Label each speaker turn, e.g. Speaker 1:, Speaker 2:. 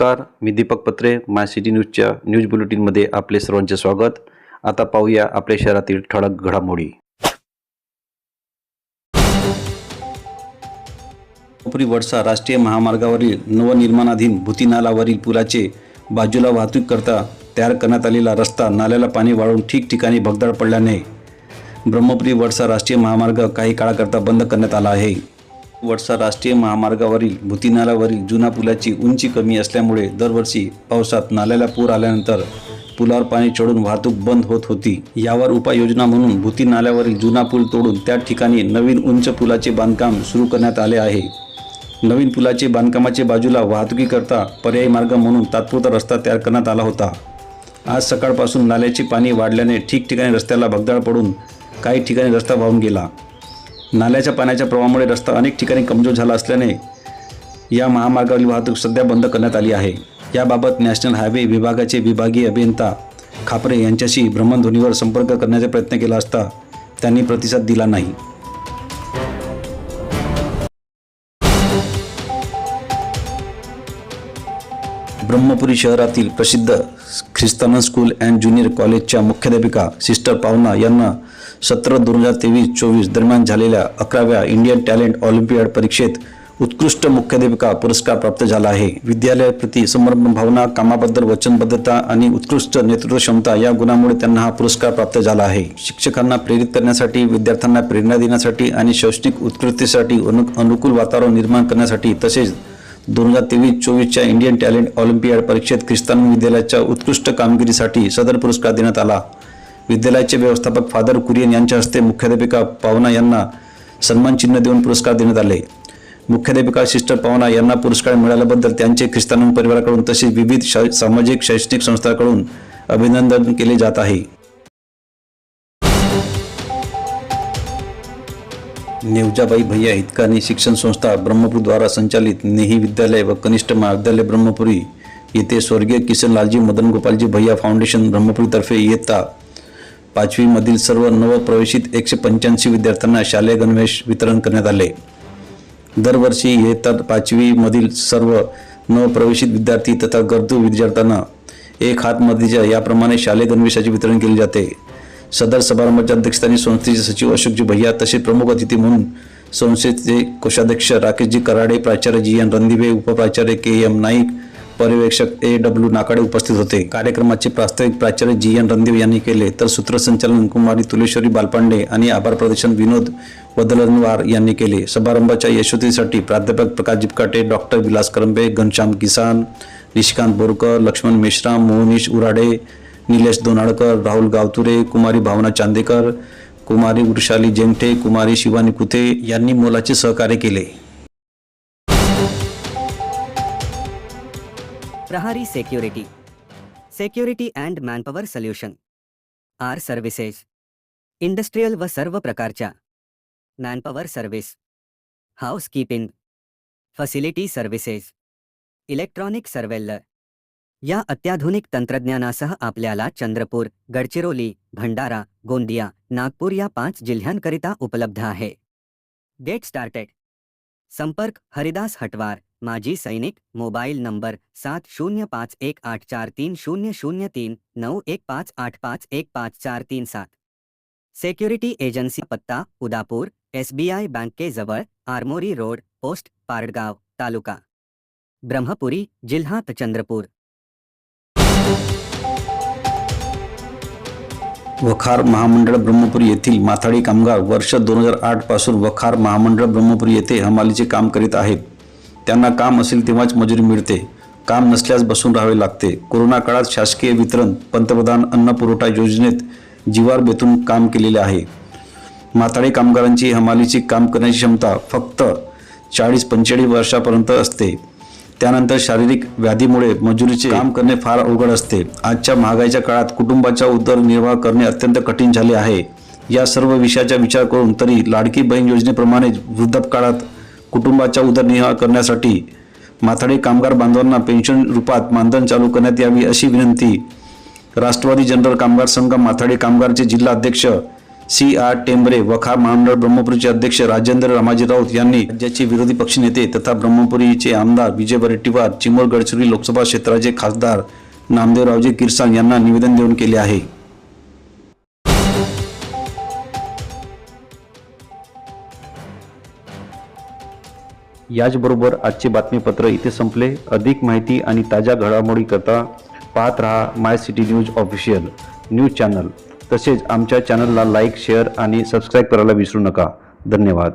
Speaker 1: नमस्कार मी दीपक पत्रे माय सिटी न्यूजच्या न्यूज बुलेटिनमध्ये आपले सर्वांचे स्वागत. आता पाहूया आपल्या शहरातील ठळक घडामोडी. कोपरी वडसा राष्ट्रीय महामार्गावरील नवनिर्माणाधीन भूतीनालावरील पुलाचे बाजूला वाहतूक करता तयार करण्यात आलेला रस्ता नाल्याला पाणी वाळून ठिकठिकाणी भगदाड पडल्याने ब्रह्मपुरी वडसा राष्ट्रीय महामार्ग काही काळाकरता बंद करण्यात आला आहे. वडसा राष्ट्रीय महामार्गावरील भूतीनालावरील जुना पुलाची उंची कमी असल्यामुळे दरवर्षी पावसात नाल्याला पूर आल्यानंतर पुलावर पाणी चढून वाहतूक बंद होत होती. यावर उपाययोजना म्हणून भूती नाल्यावरील जुना पूल तोडून त्या ठिकाणी नवीन उंच पुलाचे बांधकाम सुरू करण्यात आले आहे. नवीन पुलाचे बांधकामाचे बाजूला वाहतुकीकरता पर्यायी मार्ग म्हणून तात्पुरता रस्ता तयार करण्यात आला होता. आज सकाळपासून नाल्याचे पाणी वाढल्याने ठिकठिकाणी रस्त्याला भगदाड पडून काही ठिकाणी रस्ता वाहून गेला. नाल्याच्या पाण्याच्या प्रवाहामुळे रस्ता अनेक ठिकाणी कमजोर झाला असल्याने या महामार्गावरील वाहतूक सध्या बंद करण्यात आली आहे. याबाबत नॅशनल हायवे विभागाचे विभागीय अभियंता खापरे यांच्याशी भ्रमणध्वनीवर संपर्क करण्याचा प्रयत्न केला असता त्यांनी प्रतिसाद दिला नाही. ब्रह्मपुरी शहरातील प्रसिद्ध ख्रिस्तान स्कूल अँड ज्युनियर कॉलेजच्या मुख्याध्यापिका सिस्टर पावना यांना सतरा दोन हजार तेवीस चोवीस दरम्यान झालेल्या अकराव्या इंडियन टॅलेंट ऑलिम्पियाड परीक्षेत उत्कृष्ट मुख्याध्यापिका पुरस्कार प्राप्त झाला आहे. विद्यालयाप्रती समर्पण भावना कामाबद्दल वचनबद्धता आणि उत्कृष्ट नेतृत्व क्षमता या गुणामुळे त्यांना हा पुरस्कार प्राप्त झाला आहे. शिक्षकांना प्रेरित करण्यासाठी विद्यार्थ्यांना प्रेरणा देण्यासाठी आणि शैक्षणिक उत्कृष्टतेसाठी अनु अनुकूल वातावरण निर्माण करण्यासाठी तसेच दोन हजार तेवीस चोवीसच्या इंडियन टॅलेंट ऑलिम्पियाड परीक्षेत ख्रिस्तान विद्यालयाच्या उत्कृष्ट कामगिरीसाठी सदर पुरस्कार देण्यात आला. विद्यालयाचे व्यवस्थापक फादर कुरियन यांच्या हस्ते मुख्याध्यापिका पावना यांना सन्मान चिन्ह देऊन पुरस्कार देण्यात आले. मुख्याध्यापिका सिस्टर पावना यांना पुरस्कार मिळाल्याबद्दल त्यांचे ख्रिस्तान परिवाराकडून तसेच विविध शै- सामाजिक शैक्षणिक संस्थांकडून अभिनंदन केले जात आहे. नेवजाबाई भैया हितकानी शिक्षण संस्था ब्रह्मपूरद्वारा संचालित नेही विद्यालय व कनिष्ठ महाविद्यालय ब्रह्मपुरी येथे स्वर्गीय किशनलालजी मदन गोपालजी भैया फाउंडेशन ब्रह्मपुरीतर्फे इयत्ता पाचवीमधील सर्व नवप्रवेशित एकशे पंच्याऐंशी विद्यार्थ्यांना शालेय गणवेश वितरण करण्यात आले. दरवर्षी इयत्ता पाचवीमधील सर्व नवप्रवेशित विद्यार्थी तथा गरजू विद्यार्थ्यांना एक हात याप्रमाणे शालेय गणवेशाचे वितरण केले जाते. सदर समारंभाच्या अध्यक्षस्थानी संस्थेचे सचिव अशोकजी भैया तसेच प्रमुख अतिथी म्हणून संस्थेचे कोषाध्यक्ष राकेशजी कराडे प्राचार्य जी एन रणदिवे उपप्राचार्य के एम नाईक पर्यवेक्षक ए डब्ल्यू नाकाडे उपस्थित होते. कार्यक्रमाचे प्रास्ताविक प्राचार्य जी एन रणदेव यांनी केले. तर सूत्रसंचालन कुमारी तुलेश्वरी बालपांडे आणि आभार प्रदर्शन विनोद वदलनवार यांनी केले. समारंभाच्या यशस्वीसाठी प्राध्यापक प्रकाश जिपकाटे डॉक्टर विलास करंबे घनश्याम किसान निशिकांत बोरकर लक्ष्मण मेश्राम मोहनीश उराडे निलेश दोनाळकर राहुल गावतुरे कुमारी भावना चांदेकर कुमारी वृषाली जेमठे कुमारी शिवानी कुथे यांनी मोलाचे सहकार्य केले.
Speaker 2: Prahari security security and manpower solution R services industrial व सर्व प्रकारच्या. Manpower service housekeeping facility services electronic surveillance या अत्याधुनिक तंत्रज्ञानासह आपल्याला चंद्रपूर, गडचिरोली, भंडारा, गोंदिया, नागपूर या पाच जिल्ह्यांकरिता उपलब्ध आहे. Get started. संपर्क हरिदास हटवार, माजी सैनिक, मोबाईल नंबर सात शून्य पाच एक आठ चार तीन शून्य शून्य तीन नऊ एक पाच आठ पाच एक पाच चार तीन सात. सेक्युरिटी एजन्सी पत्ता, उदापूर एस बी आय बँकेजवळ आरमोरी रोड, पोस्ट, पारडगाव, तालुका. ब्रह्मपुरी, जिल्हा चंद्रपूर.
Speaker 1: वखार महामंडळ ब्रह्मपुरी येथील माथाडी कामगार वर्ष दोन हजार आठपासून वखार महामंडळ ब्रह्मपुरी येथे हमालीचे काम करीत आहेत. त्यांना काम असेल तेव्हाच मजुरी मिळते. काम नसल्यास बसून राहावे लागते. कोरोना काळात शासकीय वितरण पंतप्रधान अन्न पुरवठा योजनेत जीवार बेतून काम केलेले आहे. माथाडी कामगारांची हमालीची काम करण्याची क्षमता फक्त चाळीस पंचेचाळीस वर्षापर्यंत असते. त्यानंतर शारीरिक व्याधीमुळे मजुरीचे काम करणे फार अवघड असते. आजच्या महागाईच्या काळात कुटुंबाचा उदरनिर्वाह करणे अत्यंत कठीण झाले आहे. या सर्व विषयाचा विचार करून तरी लाडकी बहीण योजनेप्रमाणे वृद्धापकाळात कुटुंबाचा उदरनिर्वाह करण्यासाठी माथाडी कामगार बांधवांना पेन्शन रूपात मानधन चालू करण्यात यावी अशी विनंती राष्ट्रवादी जनरल कामगार संघ माथाडी कामगारचे जिल्हा अध्यक्ष सी आर टेंबरे वखा महामंडळ ब्रह्मपुरीचे अध्यक्ष राजेंद्र रामाजी राऊत यांनी राज्याचे विरोधी पक्षनेते तथा ब्रह्मपुरीचे आमदार विजय वडेट्टीवार चिमूर गडचिरोली लोकसभा क्षेत्राचे खासदार नामदेवरावजी किरसांग यांना निवेदन देऊन केले आहे. याचबरोबर आजचे बातमीपत्र इथे संपले. अधिक माहिती आणि ताज्या घडामोडीकरता पाहत रहा my city news official news channel. तसेच आमच्या चॅनलला लाईक शेअर आणि सबस्क्राईब करायला विसरू नका. धन्यवाद.